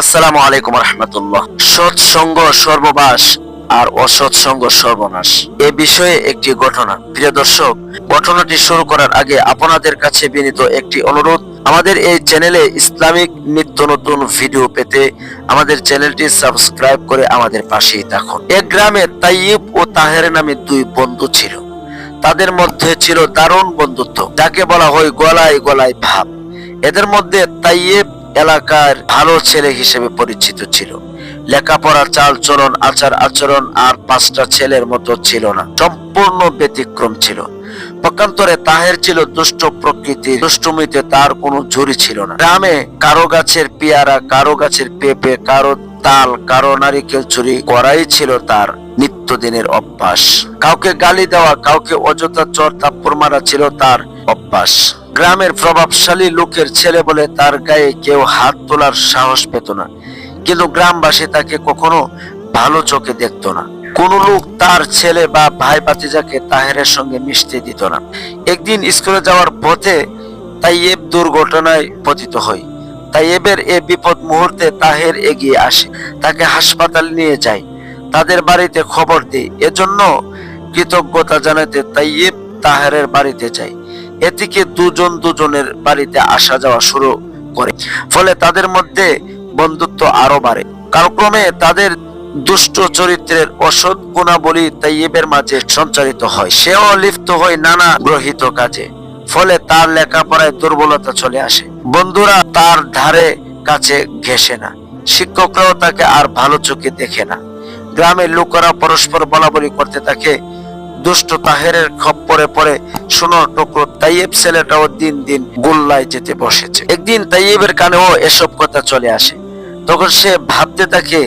আসসালামু আলাইকুম রহমতুল্লাহ। সৎসঙ্গ সর্ববাস আর অসৎসঙ্গ সর্বনাশ। এ বিষয়ে একটি ঘটনা। প্রিয় দর্শক, ঘটনাটি শুরু করার আগে আপনাদের কাছে বিনীত একটি অনুরোধ। আমাদের এই চ্যানেলে ইসলামিক নিত্য নতুন ভিডিও পেতে আমাদের চ্যানেলটি সাবস্ক্রাইব করে আমাদের পাশেই থাকুন। এক গ্রামে তাইয়িব ও তাহের নামে দুই বন্ধু ছিল। তাদের মধ্যে ছিল দারুণ বন্ধুত্ব, যাকে বলা হয় গলায় গলায় ভাব। এদের মধ্যে তাইয়েব এলাকার ভালো ছেলে হিসেবে পরিচিত ছিল। লেখাপড়া চাল চলন আচার আচরণ আর পাঁচটা ছেলের মতো ছিল না। সম্পূর্ণ ব্যতিক্রম ছিল। পক্ষান্তরে তাহের ছিল দুষ্ট প্রকৃতির, দুষ্টমিতে তার কোনো ঝুরি ছিল না। গ্রামে কারও গাছের পেয়ারা, কারও গাছের পেঁপে, কারও তাল, কারও নারিকেল চুরি করাই ছিল তার নিত্যদিনের অভ্যাস। কাউকে গালি দেওয়া, কাউকে অযথা চর থাপ্পড় মারা ছিল তার অভ্যাস। গ্রামের প্রভাবশালী লোকের ছেলে বলে তার গায়ে কেউ হাত তোলার সাহস পেত না। কিন্তু গ্রামবাসী তাকে কখনো ভালো চোখে দেখতো না। কোন লোক তার ছেলে বা ভাই ভাতিজাকে তাহেরের সঙ্গে মিশতে দিত না। একদিন স্কুলে যাওয়ার পথে তাইয়েব দুর্ঘটনায় পতিত হয়। তাইয়েবের এ বিপদ মুহূর্তে তাহের এগিয়ে আসে, তাকে হাসপাতাল নিয়ে যায়। তাদের বাড়িতে খবর দেয়। এজন্য কৃতজ্ঞতা জানাতে তাইয়েব তাহেরের বাড়িতে যায়। এদিকে দুজন দুজনের বাড়িতে আসা যাওয়া শুরু করে। ফলে তাদের মধ্যে বন্ধুত্ব আরও বাড়ে। কালক্রমে তাদের দুষ্ট চরিত্রের অসৎ গুণাবলী তাইয়েবের মাঝে সঞ্চারিত হয়। সেও লিপ্ত হয় নানা গ্রহিত কাজে, ফলে তার লেখাপড়ায় দুর্বলতা চলে আসে। বন্ধুরা তার ধারে কাছে ঘেসে না। শিক্ষকরাও তাকে আর ভালো চোখে দেখে না। গ্রামের লোকেরা পরস্পর বলাবলি করতে থাকে দুষ্ট তাহেরের খপ্পরে পড়ে শোনো টুকরো তাইয়েব ছেলেটাও দিন দিন গোল্লায় যেতে বসেছে। একদিন তাইয়েবের কানেও এসব কথা চলে আসে। তখন সে ভাবতে থাকে,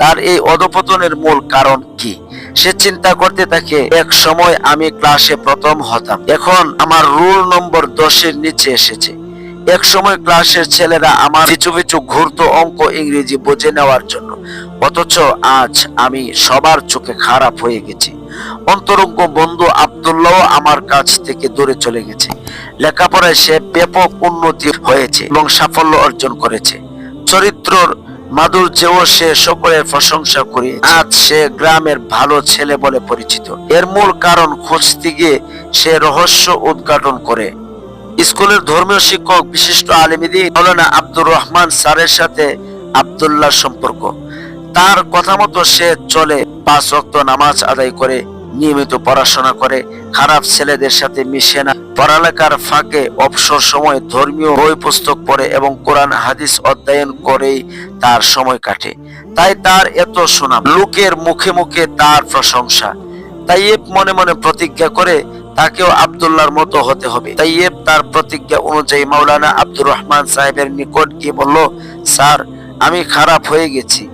তার এই অধপতনের মূল কারণ কি? সে চিন্তা করতে থাকে, এক সময় আমি ক্লাসে প্রথম হতাম, এখন আমার রুল নম্বর দশের নিচে এসেছে। এক সময় ক্লাসের ছেলেরা আমার পিছু পিছু ঘুরতো অঙ্ক ইংরেজি বুঝে নেওয়ার জন্য, অথচ আজ আমি সবার চোখে খারাপ হয়ে গেছি। অন্তরঙ্গ বন্ধু আব্দুল্লাহ আমার কাছ থেকে দূরে চলে গেছে। লেখাপড়ায় সে ব্যাপক উন্নতি হয়েছে এবং সাফল্য অর্জন করেছে। চরিত্রর মাধুর্যেও সে সকলের প্রশংসা করে আজ সে গ্রামের ভালো ছেলে বলে পরিচিত। এর মূল কারণ খুঁজতে গিয়ে সে রহস্য উদ্ঘাটন করে। স্কুলের ধর্মীয় শিক্ষক বিশিষ্ট আলিমিদি মৌলানা আব্দুর রহমান স্যারের সাথে আব্দুল্লাহ সম্পর্ক। তার কথা মতো সে চলে, পাঁচ রক্ত নামাজ আদায় করে, নিয়মিত পড়াশোনা করে। খারাপ ছেলেদের সাথে মিশে না। পড়ালেখার ফাঁকে অবসর সময় ধর্মীয় বই পুস্তক পড়ে এবং কোরআন, হাদিস অধ্যয়ন করেই তার সময় কাটে। তাই তার এত সুনাম। লোকের মুখে মুখে তার প্রশংসা। তাইয়েব মনে মনে প্রতিজ্ঞা করে তাকেও আব্দুল্লাহর মতো হতে হবে। তাইয়েব তার প্রতিজ্ঞা অনুযায়ী মাওলানা আব্দুর রহমান সাহেবের নিকট গিয়ে বলল, স্যার, আমি খারাপ হয়ে গেছি।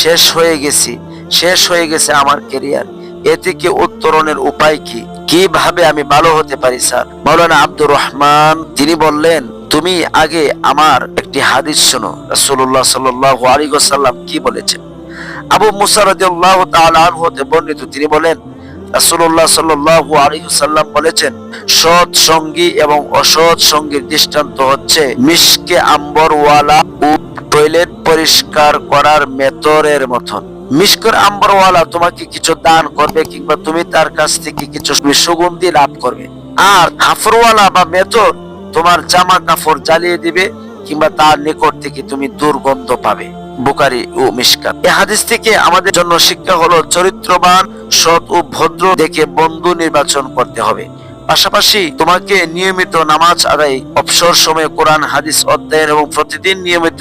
শেষ হয়ে গেছি, শেষ হয়ে গেছে আমার কেরিয়ার এ থেকে উত্তরণের উপায় কি? কীভাবে আমি ভালো হতে পারি, স্যার? মাওলানা আব্দুর রহমান, তিনি বললেন, তুমি আগে আমার একটি হাদিস শোনো। রাসূলুল্লাহ সাল্লাল্লাহু আলাইহি ওয়াসাল্লাম কি বলেছেন? আবু মুসা রাদিয়াল্লাহু তাআলা আনহু হতে বর্ণিত, তিনি বলেন, রাসূলুল্লাহ সাল্লাল্লাহু আলাইহি ওয়াসাল্লাম বলেছেন, সৎ সঙ্গী এবং অসৎ সঙ্গীর দৃষ্টান্ত হচ্ছে মিশকে আম্বরওয়ালা ও টয়লেট পরিষ্কার করার মেতরের মতন। মিশকর আম্বরওয়ালা তোমাকে কিছু দান করবে কিংবা তুমি তার কাছ থেকে কিছু সুগন্ধি লাভ করবে। আর হাফরওয়ালা বা মেতর তোমার জামা কাপড় জ্বালিয়ে দিবে কিংবা তার নিকট থেকে তুমি দুর্গন্ধ পাবে। বুকারি ও মিশকাত। এই হাদিস থেকে আমাদের জন্য শিক্ষা হলো চরিত্রবান, সৎ ও ভদ্র দেখে বন্ধু নির্বাচন করতে হবে। পাশাপাশি তোমাকে নিয়মিত নামাজ আদায়, অবসর সময়ে কোরআন, হাদিস অধ্যয়ন এবং প্রতিদিন নিয়মিত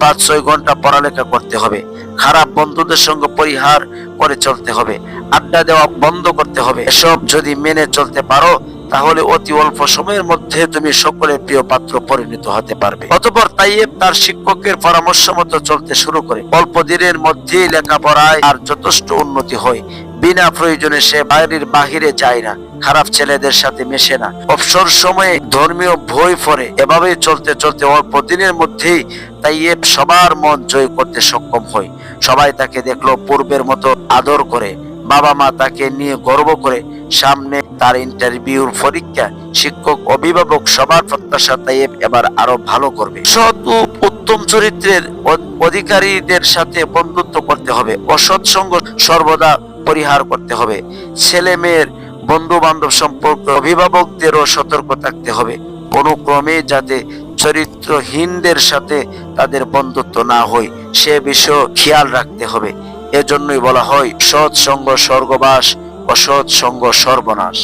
পাঁচ, ছয় ঘণ্টা পড়ালেখা করতে হবে। খারাপ বন্ধুদের সঙ্গে পরিহার করে চলতে হবে। আড্ডা দেওয়া বন্ধ করতে হবে। এসব যদি মেনে চলতে পারো, তাহলে অতি অল্প সময়ের মধ্যে তুমি সকলের প্রিয় পাত্র পরিণত হতে পারবে। অতপর তাইয়েব তার শিক্ষকের পরামর্শ মতো চলতে শুরু করে। অল্প দিনের মধ্যেই লেখাপড়ায় আর যথেষ্ট উন্নতি হয়। বিনা প্রয়োজনে সে বাইরের বাহিরে যায় না। খারাপ ছেলেদের সাথে মেশে না। অবসর সময়ে ধর্মীয় বই পড়ে এভাবে চলতে চলতে অল্প দিনের মধ্যেই তাইয়েব সবার মন জয় করতে সক্ষম হয়। সবাই তাকে দেখল পূর্বের মতো আদর করে। বাবা মা তাকে নিয়ে গর্ব করে। সামনে তার ইন্টারভিউর পরীক্ষা। শিক্ষক, অভিভাবক সবার প্রত্যাশা তাইব এবার আরও ভালো করবে। সৎ ও উত্তম চরিত্রের অধিকারীদের সাথে বন্ধুত্ব করতে হবে। অসৎ সঙ্গ সর্বদা পরিহার করতে হবে। ছেলে মেয়ের বন্ধু বান্ধব সম্পর্ক, অভিভাবকদেরও সতর্ক থাকতে হবে। কোনো ক্রমে যাতে চরিত্রহীনদের সাথে তাদের বন্ধুত্ব না হয়, সে বিষয়ে খেয়াল রাখতে হবে। এজন্যই বলা হয় সৎসঙ্গ স্বর্গবাস অসৎসঙ্গ সর্বনাশ।